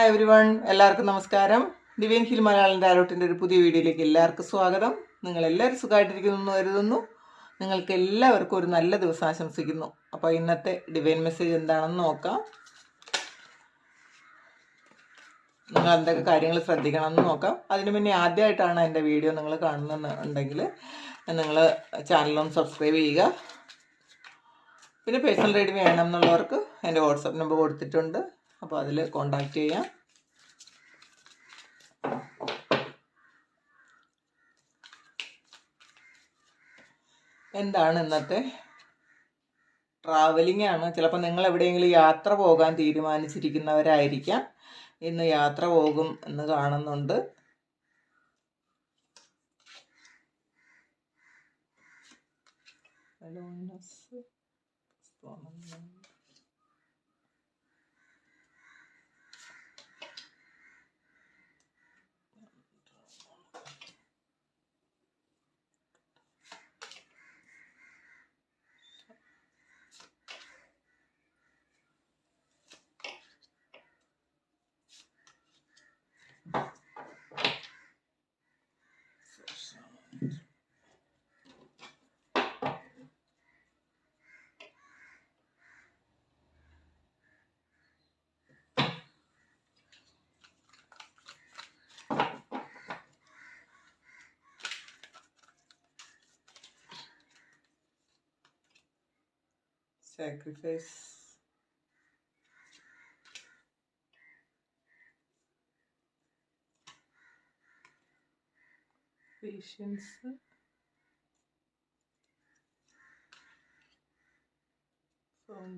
Hi every one എല്ലാവർക്കും നമസ്കാരം. ദിവ്യൻ hill Malayalam ഡയറോട്ടിന്റെ ഒരു പുതിയ വീഡിയോയിലേക്ക് എല്ലാവർക്കും സ്വാഗതം. നിങ്ങൾ എല്ലാവരും സുഖമായിട്ടിരിക്കുന്നു കരുതുന്നു. നിങ്ങൾക്ക് എല്ലാവർക്കും ഒരു നല്ല ദിവസം ആശംസിക്കുന്നു. അപ്പോൾ ഇന്നത്തെ ഡിവൈൻ മെസ്സേജ് എന്താണെന്ന് നോക്കാം. നിങ്ങൾ എന്തൊക്കെ കാര്യങ്ങൾ ശ്രദ്ധിക്കണം എന്ന് നോക്കാം. അതിന് മുന്നേ ആദ്യമായിട്ടാണ് എന്റെ വീഡിയോ നിങ്ങൾ കാണുന്നുണ്ടെങ്കിൽ നിങ്ങൾ ചാനലൊന്ന് സബ്സ്ക്രൈബ് ചെയ്യുക. പിന്നെ പേഴ്സണൽ റീഡിങ് വേണം എന്നുള്ളവർക്ക് എന്റെ വാട്സപ്പ് നമ്പർ കൊടുത്തിട്ടുണ്ട്. അപ്പോൾ അതിൽ കോണ്ടാക്ട് ചെയ്യാം. എന്താണ് ഇന്നത്തെ ട്രാവലിംഗ് ആണ്? ചിലപ്പോൾ നിങ്ങൾ എവിടെയെങ്കിലും യാത്ര പോകാൻ തീരുമാനിച്ചിരിക്കുന്നവരായിരിക്കാം. ഇന്ന് യാത്ര പോകും എന്ന് കാണുന്നുണ്ട്. Aloneness.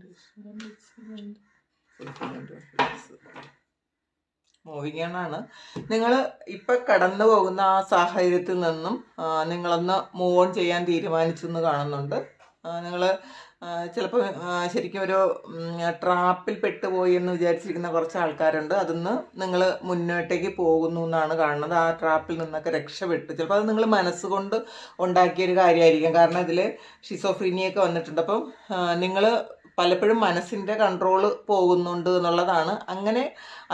Achievement fulfillment of its moving ആണ്. നിങ്ങൾ ഇപ്പം കടന്നു പോകുന്ന ആ സാഹചര്യത്തിൽ നിന്നും നിങ്ങളൊന്ന് മൂവ് ഓൺ ചെയ്യാൻ തീരുമാനിച്ചു എന്ന് കാണുന്നുണ്ട്. നിങ്ങൾ ചിലപ്പോൾ ശരിക്കും ഒരു ട്രാപ്പിൽ പെട്ടുപോയി എന്ന് വിചാരിച്ചിരിക്കുന്ന കുറച്ച് ആൾക്കാരുണ്ട്. അതിന്ന് നിങ്ങൾ മുന്നോട്ടേക്ക് പോകുന്നു എന്നാണ് കാണുന്നത്. ആ ട്രാപ്പിൽ നിന്നൊക്കെ രക്ഷപ്പെട്ടു. ചിലപ്പോൾ അത് നിങ്ങൾ മനസ്സുകൊണ്ട് ഉണ്ടാക്കിയൊരു കാര്യമായിരിക്കും കാരണം ഇതിൽ ഷിസോഫ്രീനിയൊക്കെ വന്നിട്ടുണ്ട്. അപ്പം നിങ്ങൾ പലപ്പോഴും മനസ്സിന്റെ കൺട്രോൾ പോകുന്നുണ്ട് എന്നുള്ളതാണ്. അങ്ങനെ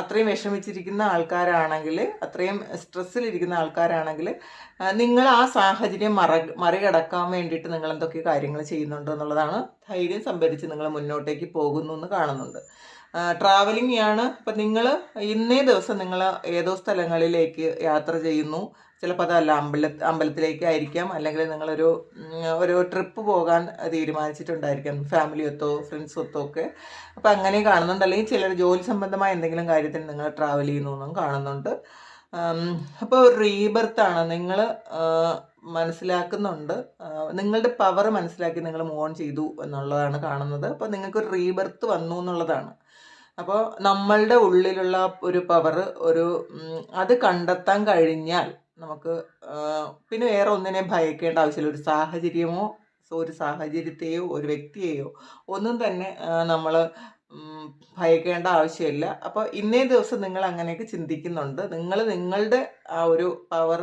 അത്രയും വിഷമിച്ചിരിക്കുന്ന ആൾക്കാരാണെങ്കിൽ അത്രയും സ്ട്രെസ്സിലിരിക്കുന്ന ആൾക്കാരാണെങ്കിൽ നിങ്ങൾ ആ സാഹചര്യം മറ മറികടക്കാൻ വേണ്ടിയിട്ട് നിങ്ങൾ എന്തൊക്കെ കാര്യങ്ങൾ ചെയ്യുന്നുണ്ട് എന്നുള്ളതാണ് ധൈര്യം സംഭരിച്ച് നിങ്ങൾ മുന്നോട്ടേക്ക് പോകുന്നു എന്ന് കാണുന്നുണ്ട്. ട്രാവലിംഗ് ആണ് ഇപ്പം നിങ്ങൾ ഇന്നേ ദിവസം നിങ്ങൾ ഏതോ സ്ഥലങ്ങളിലേക്ക് യാത്ര ചെയ്യുന്നു. ചിലപ്പോൾ അതല്ല അമ്പല അമ്പലത്തിലേക്കായിരിക്കാം അല്ലെങ്കിൽ നിങ്ങളൊരു ഒരു ട്രിപ്പ് പോകാൻ തീരുമാനിച്ചിട്ടുണ്ടായിരിക്കാം. ഫാമിലി ഒത്തോ ഫ്രണ്ട്സ് ഒത്തോ ഒക്കെ. അപ്പോൾ അങ്ങനെ കാണുന്നുണ്ട്. അല്ലെങ്കിൽ ചിലർ ജോലി സംബന്ധമായ എന്തെങ്കിലും കാര്യത്തിന് നിങ്ങൾ ട്രാവൽ ചെയ്യുന്നു എന്നും കാണുന്നുണ്ട് അപ്പോൾ റീബർത്താണ് നിങ്ങൾ മനസ്സിലാക്കുന്നുണ്ട്. നിങ്ങളുടെ പവർ മനസ്സിലാക്കി നിങ്ങൾ മൂവ് ഓൺ ചെയ്തു എന്നുള്ളതാണ് കാണുന്നത്. അപ്പോൾ നിങ്ങൾക്ക് റീബർത്ത് വന്നു എന്നുള്ളതാണ്. അപ്പോൾ നമ്മളുടെ ഉള്ളിലുള്ള ഒരു പവർ ഒരു അത് കണ്ടെത്താൻ കഴിഞ്ഞാൽ നമുക്ക് പിന്നെ വേറെ ഒന്നിനെയും ഭയക്കേണ്ട ആവശ്യമില്ല. ഒരു സാഹചര്യമോ ഒരു സാഹചര്യത്തെയോ ഒരു വ്യക്തിയെയോ ഒന്നും തന്നെ നമ്മൾ ഭയക്കേണ്ട ആവശ്യമില്ല. അപ്പോൾ ഇന്നേ ദിവസം നിങ്ങൾ അങ്ങനെയൊക്കെ ചിന്തിക്കുന്നുണ്ട്. നിങ്ങൾ നിങ്ങളുടെ ആ ഒരു പവർ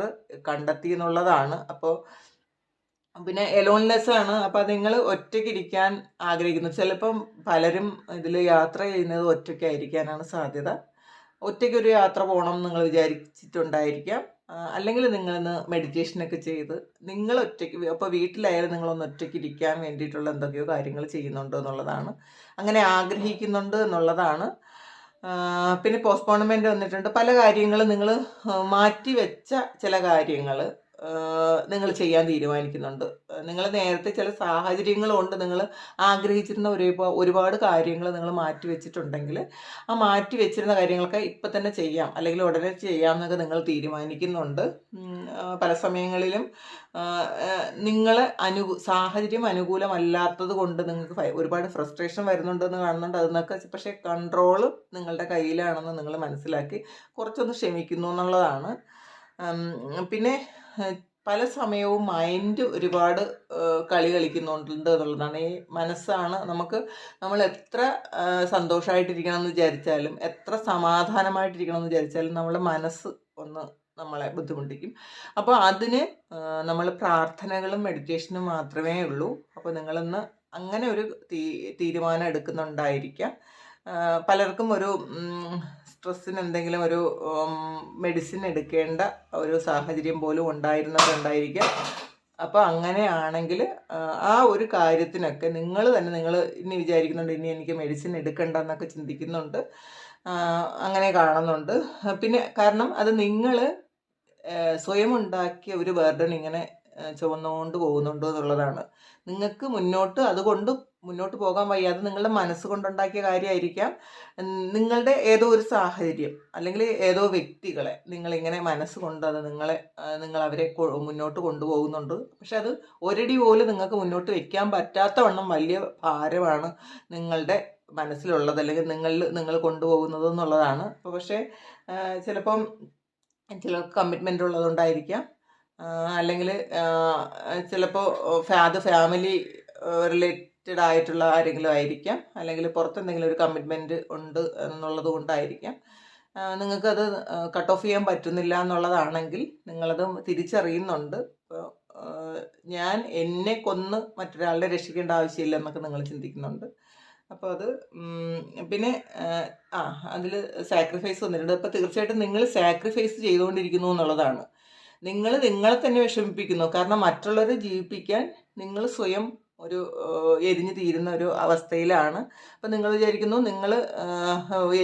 കണ്ടെത്തി എന്നുള്ളതാണ്. അപ്പോൾ പിന്നെ എലോൺലെസ് ആണ്. അപ്പോൾ നിങ്ങൾ ഒറ്റയ്ക്ക് ഇരിക്കാൻ ആഗ്രഹിക്കുന്നു. ചിലപ്പം പലരും ഇതിൽ യാത്ര ചെയ്യുന്നത് ഒറ്റയ്ക്കായിരിക്കാനാണ് സാധ്യത. ഒറ്റയ്ക്ക് ഒരു യാത്ര പോകണം എന്ന് നിങ്ങൾ വിചാരിച്ചിട്ടുണ്ടായിരിക്കാം. അല്ലെങ്കിൽ നിങ്ങളിന്ന് മെഡിറ്റേഷനൊക്കെ ചെയ്ത് നിങ്ങൾ ഒറ്റയ്ക്ക് അപ്പോൾ വീട്ടിലായാലും നിങ്ങളൊന്ന് ഒറ്റയ്ക്ക് ഇരിക്കാൻ വേണ്ടിയിട്ടുള്ള എന്തൊക്കെയോ കാര്യങ്ങൾ ചെയ്യുന്നുണ്ടോ എന്നുള്ളതാണ്. അങ്ങനെ ആഗ്രഹിക്കുന്നുണ്ട് എന്നുള്ളതാണ്. പിന്നെ പോസ്റ്റ്പോൺമെന്റ് വന്നിട്ടുണ്ട്. പല കാര്യങ്ങളും നിങ്ങൾ മാറ്റി വെച്ച ചില കാര്യങ്ങൾ നിങ്ങൾ ചെയ്യാൻ തീരുമാനിക്കുന്നുണ്ട്. നിങ്ങൾ നേരത്തെ ചില സാഹചര്യങ്ങളുണ്ട്. നിങ്ങൾ ആഗ്രഹിച്ചിരുന്ന ഒരു ഒരുപാട് കാര്യങ്ങൾ നിങ്ങൾ മാറ്റി വെച്ചിട്ടുണ്ടെങ്കിൽ ആ മാറ്റി വെച്ചിരുന്ന കാര്യങ്ങളൊക്കെ ഇപ്പം തന്നെ ചെയ്യാം. അല്ലെങ്കിൽ ഉടനെ ചെയ്യാം എന്നൊക്കെ നിങ്ങൾ തീരുമാനിക്കുന്നുണ്ട്. പല സമയങ്ങളിലും നിങ്ങൾ അനു സാഹചര്യം അനുകൂലമല്ലാത്തത് കൊണ്ട് നിങ്ങൾക്ക് ഒരുപാട് ഫ്രസ്ട്രേഷൻ വരുന്നുണ്ടെന്ന് കാണുന്നുണ്ട്. അതിനൊക്കെ പക്ഷേ കൺട്രോൾ നിങ്ങളുടെ കയ്യിലാണെന്ന് നിങ്ങൾ മനസ്സിലാക്കി കുറച്ചൊന്ന് ക്ഷമിക്കുന്നു എന്നുള്ളതാണ്. പിന്നെ പല സമയവും മൈൻഡ് ഒരുപാട് കളി കളിക്കുന്നുണ്ട് എന്നുള്ളതാണ്. ഈ മനസ്സാണ് നമുക്ക് നമ്മൾ എത്ര സന്തോഷമായിട്ടിരിക്കണം എന്ന് വിചാരിച്ചാലും എത്ര സമാധാനമായിട്ടിരിക്കണം എന്ന് വിചാരിച്ചാലും നമ്മുടെ മനസ്സ് ഒന്ന് നമ്മളെ ബുദ്ധിമുട്ടിക്കും. അപ്പോൾ അതിന് നമ്മൾ പ്രാർത്ഥനകളും മെഡിറ്റേഷനും മാത്രമേ ഉള്ളൂ. അപ്പോൾ നിങ്ങളിന്ന് അങ്ങനെ ഒരു തീ തീരുമാനം എടുക്കുന്നുണ്ടായിരിക്കാം. പലർക്കും ഒരു സ്ട്രെസ്സിന് എന്തെങ്കിലും ഒരു മെഡിസിൻ എടുക്കേണ്ട ഒരു സാഹചര്യം പോലും ഉണ്ടായിരുന്നവരുണ്ടായിരിക്കാം അപ്പോൾ അങ്ങനെയാണെങ്കിൽ ആ ഒരു കാര്യത്തിനൊക്കെ നിങ്ങൾ തന്നെ നിങ്ങൾ ഇനി വിചാരിക്കുന്നുണ്ട് ഇനി എനിക്ക് മെഡിസിൻ എടുക്കണ്ട എന്നൊക്കെ ചിന്തിക്കുന്നുണ്ട് അങ്ങനെ കാണുന്നുണ്ട്. പിന്നെ കാരണം അത് നിങ്ങൾ സ്വയം ഉണ്ടാക്കിയ ഒരു ബർഡൻ ഇങ്ങനെ ആ, ചുമന്നുകൊണ്ട് പോകുന്നുണ്ട് എന്നുള്ളതാണ്. നിങ്ങൾക്ക് മുന്നോട്ട് അതുകൊണ്ട് മുന്നോട്ട് പോകാൻ വയ്യാതെ നിങ്ങളുടെ മനസ്സ് കൊണ്ടുണ്ടാക്കിയ കാര്യമായിരിക്കാം. നിങ്ങളുടെ ഏതോ ഒരു സാഹചര്യം അല്ലെങ്കിൽ ഏതോ വ്യക്തികളെ നിങ്ങളിങ്ങനെ മനസ്സ് കൊണ്ട് അത് നിങ്ങളെ നിങ്ങൾ അവരെ മുന്നോട്ട് കൊണ്ടുപോകുന്നുണ്ട്. പക്ഷെ അത് ഒരടി പോലും നിങ്ങൾക്ക് മുന്നോട്ട് വെക്കാൻ പറ്റാത്ത വണ്ണം വലിയ ഭാരമാണ് നിങ്ങളുടെ മനസ്സിലുള്ളത് അല്ലെങ്കിൽ നിങ്ങളിൽ നിങ്ങൾ കൊണ്ടുപോകുന്നത് എന്നുള്ളതാണ്. അപ്പോൾ പക്ഷേ ചിലപ്പം ചിലർക്ക് കമ്മിറ്റ്മെന്റ് ഉള്ളതുകൊണ്ടായിരിക്കാം. അല്ലെങ്കിൽ ചിലപ്പോൾ അത് ഫാമിലി റിലേറ്റഡ് ആയിട്ടുള്ള ആരെങ്കിലും ആയിരിക്കാം. അല്ലെങ്കിൽ പുറത്ത് എന്തെങ്കിലും ഒരു കമ്മിറ്റ്മെന്റ് ഉണ്ട് എന്നുള്ളത് കൊണ്ടായിരിക്കാം. നിങ്ങൾക്കത് കട്ട് ഓഫ് ചെയ്യാൻ പറ്റുന്നില്ല എന്നുള്ളതാണെങ്കിൽ നിങ്ങളത് തിരിച്ചറിയുന്നുണ്ട്. ഞാൻ എന്നെ കൊന്ന് മറ്റൊരാളെ രക്ഷിക്കേണ്ട ആവശ്യമില്ല എന്നൊക്കെ നിങ്ങൾ ചിന്തിക്കുന്നുണ്ട്. അപ്പോൾ അത് പിന്നെ ആ അതിൽ സാക്രിഫൈസ് വന്നിട്ടുണ്ട്. അപ്പോൾ തീർച്ചയായിട്ടും നിങ്ങൾ സാക്രിഫൈസ് ചെയ്തുകൊണ്ടിരിക്കുന്നു എന്നുള്ളതാണ്. നിങ്ങൾ നിങ്ങളെ തന്നെ വിഷമിപ്പിക്കുന്നു. കാരണം മറ്റുള്ളവരെ ജീവിപ്പിക്കാൻ നിങ്ങൾ സ്വയം ഒരു എരിഞ്ഞു തീരുന്ന ഒരു അവസ്ഥയിലാണ്. അപ്പം നിങ്ങൾ വിചാരിക്കുന്നു നിങ്ങൾ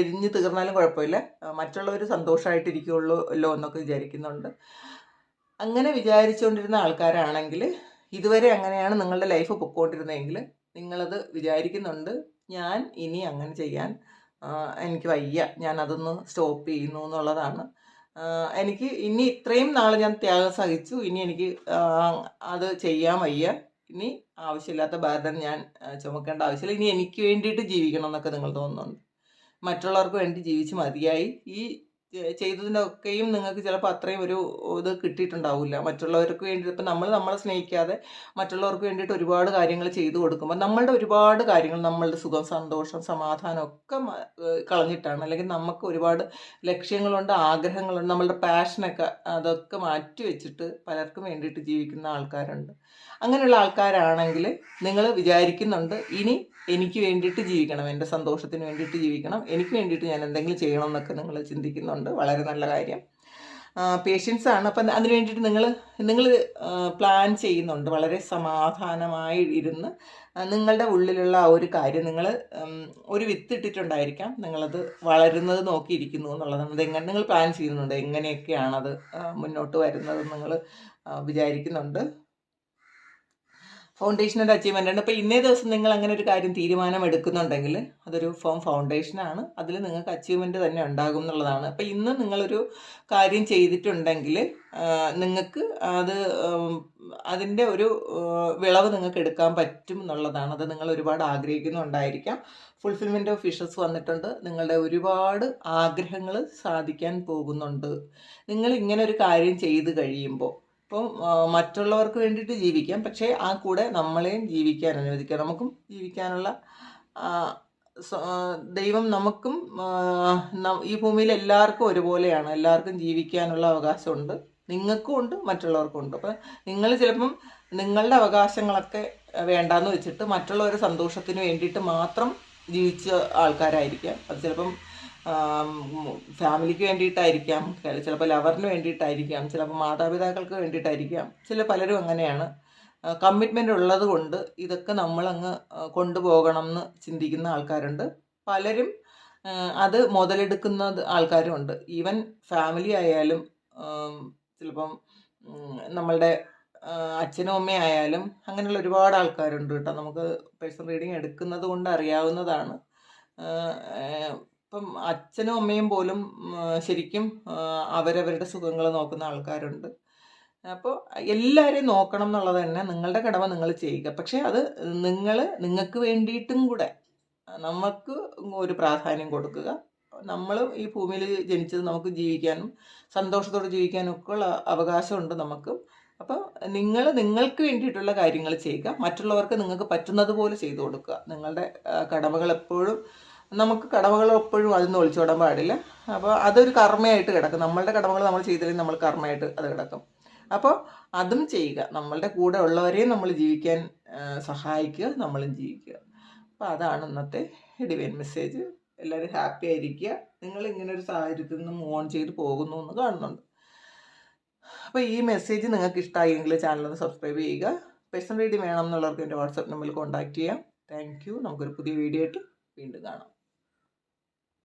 എരിഞ്ഞു തീർന്നാലും കുഴപ്പമില്ല. മറ്റുള്ളവർ സന്തോഷമായിട്ടിരിക്കുള്ളൂ അല്ലോ എന്നൊക്കെ വിചാരിക്കുന്നുണ്ട്. അങ്ങനെ വിചാരിച്ചുകൊണ്ടിരുന്ന ആൾക്കാരാണെങ്കിൽ ഇതുവരെ അങ്ങനെയാണ് നിങ്ങളുടെ ലൈഫ് പൊക്കോണ്ടിരുന്നതെങ്കിൽ നിങ്ങളത് വിചാരിക്കുന്നുണ്ട്. ഞാൻ ഇനി അങ്ങനെ ചെയ്യാൻ എനിക്ക് വയ്യ. ഞാൻ അതൊന്ന് സ്റ്റോപ്പ് ചെയ്യുന്നു എന്നുള്ളതാണ്. എനിക്ക് ഇനി ഇത്രയും നാൾ ഞാൻ ത്യാഗം സഹിച്ചു. ഇനി എനിക്ക് അത് ചെയ്യാൻ വയ്യ. ഇനി ആവശ്യമില്ലാത്ത ബാധൻ ഞാൻ ചുമക്കേണ്ട ആവശ്യമില്ല. ഇനി എനിക്ക് വേണ്ടിയിട്ട് ജീവിക്കണം എന്നൊക്കെ നിങ്ങൾ തോന്നുന്നുണ്ട്. മറ്റുള്ളവർക്ക് വേണ്ടി ജീവിച്ച് മതിയായി. ഈ ചെയ്തതിനൊക്കെയും നിങ്ങൾക്ക് ചിലപ്പോൾ അത്രയും ഒരു ഇത് കിട്ടിയിട്ടുണ്ടാവില്ല മറ്റുള്ളവർക്ക് വേണ്ടി ഇപ്പം നമ്മൾ നമ്മളെ സ്നേഹിക്കാതെ മറ്റുള്ളവർക്ക് വേണ്ടിയിട്ട് ഒരുപാട് കാര്യങ്ങൾ ചെയ്തു കൊടുക്കുമ്പോൾ നമ്മളുടെ ഒരുപാട് കാര്യങ്ങൾ നമ്മളുടെ സുഖം സന്തോഷം സമാധാനം ഒക്കെ കളഞ്ഞിട്ടാണ്. അല്ലെങ്കിൽ നമുക്ക് ഒരുപാട് ലക്ഷ്യങ്ങളുണ്ട് ആഗ്രഹങ്ങളുണ്ട് നമ്മളുടെ പാഷനൊക്കെ അതൊക്കെ മാറ്റി വെച്ചിട്ട് പലർക്കും വേണ്ടിയിട്ട് ജീവിക്കുന്ന ആൾക്കാരുണ്ട്. അങ്ങനെയുള്ള ആൾക്കാരാണെങ്കിൽ നിങ്ങൾ വിചാരിക്കുന്നുണ്ട് ഇനി എനിക്ക് വേണ്ടിയിട്ട് ജീവിക്കണം എന്റെ സന്തോഷത്തിന് വേണ്ടിയിട്ട് ജീവിക്കണം എനിക്ക് വേണ്ടിയിട്ട് ഞാൻ എന്തെങ്കിലും ചെയ്യണം എന്നൊക്കെ നിങ്ങൾ ചിന്തിക്കുന്നുണ്ട്. വളരെ നല്ല കാര്യം. പേഷ്യൻസ് ആണ്. അപ്പം അതിന് വേണ്ടിയിട്ട് നിങ്ങൾ നിങ്ങൾ പ്ലാൻ ചെയ്യുന്നുണ്ട്. വളരെ സമാധാനമായി ഇരുന്ന് നിങ്ങളുടെ ഉള്ളിലുള്ള ആ ഒരു കാര്യം നിങ്ങൾ ഒരു വിത്തിട്ടിട്ടുണ്ടായിരിക്കാം. നിങ്ങളത് വളരുന്നത് നോക്കിയിരിക്കുന്നു എന്നുള്ളതാണ്. അതെങ്ങനെ നിങ്ങൾ പ്ലാൻ ചെയ്യുന്നുണ്ട്. എങ്ങനെയൊക്കെയാണത് മുന്നോട്ട് വരുന്നത് നിങ്ങൾ വിചാരിക്കുന്നുണ്ട്. ഫൗണ്ടേഷന്റെ അച്ചീവ്മെന്റ് ആണ് അപ്പോൾ ഇന്നേ ദിവസം നിങ്ങൾ അങ്ങനെ ഒരു കാര്യം തീരുമാനം എടുക്കുന്നുണ്ടെങ്കിൽ അതൊരു ഫോം ഫൗണ്ടേഷനാണ് അതിൽ നിങ്ങൾക്ക് അച്ചീവ്മെന്റ് തന്നെ ഉണ്ടാകും എന്നുള്ളതാണ്. അപ്പോൾ ഇന്ന് നിങ്ങളൊരു കാര്യം ചെയ്തിട്ടുണ്ടെങ്കിൽ നിങ്ങൾക്ക് അത് അതിന്റെ ഒരു വിളവ് നിങ്ങൾക്ക് എടുക്കാൻ പറ്റും എന്നുള്ളതാണ്. അത് നിങ്ങൾ ഒരുപാട് ആഗ്രഹിക്കുന്നുണ്ടായിരിക്കാം. ഫുൾഫിൽമെന്റ് ഓഫ് വിഷസ് വന്നിട്ടുണ്ട്. നിങ്ങളുടെ ഒരുപാട് ആഗ്രഹങ്ങൾ സാധിക്കാൻ പോകുന്നുണ്ട്. നിങ്ങൾ ഇങ്ങനെ ഒരു കാര്യം ചെയ്ത് കഴിയുമ്പോൾ ഇപ്പം മറ്റുള്ളവർക്ക് വേണ്ടിയിട്ട് ജീവിക്കാം. പക്ഷേ ആ കൂടെ നമ്മളെയും ജീവിക്കാൻ അനുവദിക്കുക. നമുക്കും ജീവിക്കാനുള്ള ദൈവം നമുക്കും ഈ ഭൂമിയിൽ എല്ലാവർക്കും ഒരുപോലെയാണ്. എല്ലാവർക്കും ജീവിക്കാനുള്ള അവകാശമുണ്ട്. നിങ്ങൾക്കും ഉണ്ട് മറ്റുള്ളവർക്കും ഉണ്ട്. അപ്പം നിങ്ങൾ ചിലപ്പം നിങ്ങളുടെ അവകാശങ്ങളൊക്കെ വേണ്ടാന്ന് വെച്ചിട്ട് മറ്റുള്ളവരുടെ സന്തോഷത്തിന് വേണ്ടിയിട്ട് മാത്രം ജീവിച്ച ആൾക്കാരായിരിക്കാം. അത് ചിലപ്പം ഫാമിലിക്ക് വേണ്ടിയിട്ടായിരിക്കാം ചിലപ്പോൾ ലവറിന് വേണ്ടിയിട്ടായിരിക്കാം ചിലപ്പോൾ മാതാപിതാക്കൾക്ക് വേണ്ടിയിട്ടായിരിക്കാം ചില പലരും അങ്ങനെയാണ്. കമ്മിറ്റ്മെന്റ് ഉള്ളത് കൊണ്ട് ഇതൊക്കെ നമ്മളങ്ങ് കൊണ്ടുപോകണം എന്ന് ചിന്തിക്കുന്ന ആൾക്കാരുണ്ട്. പലരും അത് മുതലെടുക്കുന്ന ആൾക്കാരുമുണ്ട്. ഈവൻ ഫാമിലി ആയാലും ചിലപ്പം നമ്മളുടെ അച്ഛനും അമ്മയായാലും അങ്ങനെയുള്ള ഒരുപാട് ആൾക്കാരുണ്ട് കേട്ടോ. നമുക്ക് പേഴ്സണൽ റീഡിങ് എടുക്കുന്നത് കൊണ്ട് അറിയാവുന്നതാണ്. ഇപ്പം അച്ഛനും അമ്മയും പോലും ശരിക്കും അവരവരുടെ സുഖങ്ങൾ നോക്കുന്ന ആൾക്കാരുണ്ട്. അപ്പോൾ എല്ലാവരെയും നോക്കണം എന്നുള്ളത് തന്നെ നിങ്ങളുടെ കടമ നിങ്ങൾ ചെയ്യുക. പക്ഷേ അത് നിങ്ങൾ നിങ്ങൾക്ക് വേണ്ടിയിട്ടും കൂടെ നമുക്ക് ഒരു പ്രാധാന്യം കൊടുക്കുക. നമ്മൾ ഈ ഭൂമിയിൽ ജനിച്ചത് നമുക്ക് ജീവിക്കാനും സന്തോഷത്തോടെ ജീവിക്കാനും ഒക്കെ ഉള്ള അവകാശമുണ്ട് നമുക്ക്. അപ്പോൾ നിങ്ങൾ നിങ്ങൾക്ക് വേണ്ടിയിട്ടുള്ള കാര്യങ്ങൾ ചെയ്യുക. മറ്റുള്ളവർക്ക് നിങ്ങൾക്ക് പറ്റുന്നത് പോലെ ചെയ്തു കൊടുക്കുക. നിങ്ങളുടെ കടമകൾ എപ്പോഴും നമുക്ക് കടമകൾ എപ്പോഴും അതിൽ നിന്ന് ഒളിച്ചോടാൻ പാടില്ല. അപ്പോൾ അതൊരു കർമ്മയായിട്ട് കിടക്കും. നമ്മളുടെ കടമകൾ നമ്മൾ ചെയ്തില്ലെങ്കിൽ നമ്മൾ കർമ്മയായിട്ട് അത് കിടക്കും. അപ്പോൾ അതും ചെയ്യുക. നമ്മളുടെ കൂടെ ഉള്ളവരെയും നമ്മൾ ജീവിക്കാൻ സഹായിക്കുക നമ്മളും ജീവിക്കുക. അപ്പോൾ അതാണ് ഇന്നത്തെ ഡിവൈൻ മെസ്സേജ്. എല്ലാവരും ഹാപ്പി ആയിരിക്കുക. നിങ്ങൾ ഇങ്ങനെ ഒരു സാഹചര്യത്തിൽ നിന്ന് മൂവ് ഓൺ ചെയ്ത് പോകുന്നു എന്ന് കാണുന്നുണ്ട്. അപ്പോൾ ഈ മെസ്സേജ് നിങ്ങൾക്ക് ഇഷ്ടമായെങ്കിൽ ചാനൽ ഒന്ന് സബ്സ്ക്രൈബ് ചെയ്യുക. പേഴ്സണൽ റീഡിങ് വേണം എന്നുള്ളവർക്ക് എന്റെ വാട്സാപ്പ് നമ്പറിൽ കോൺടാക്ട് ചെയ്യാം. താങ്ക് യു നമുക്കൊരു പുതിയ വീഡിയോ ആയിട്ട് വീണ്ടും കാണാം.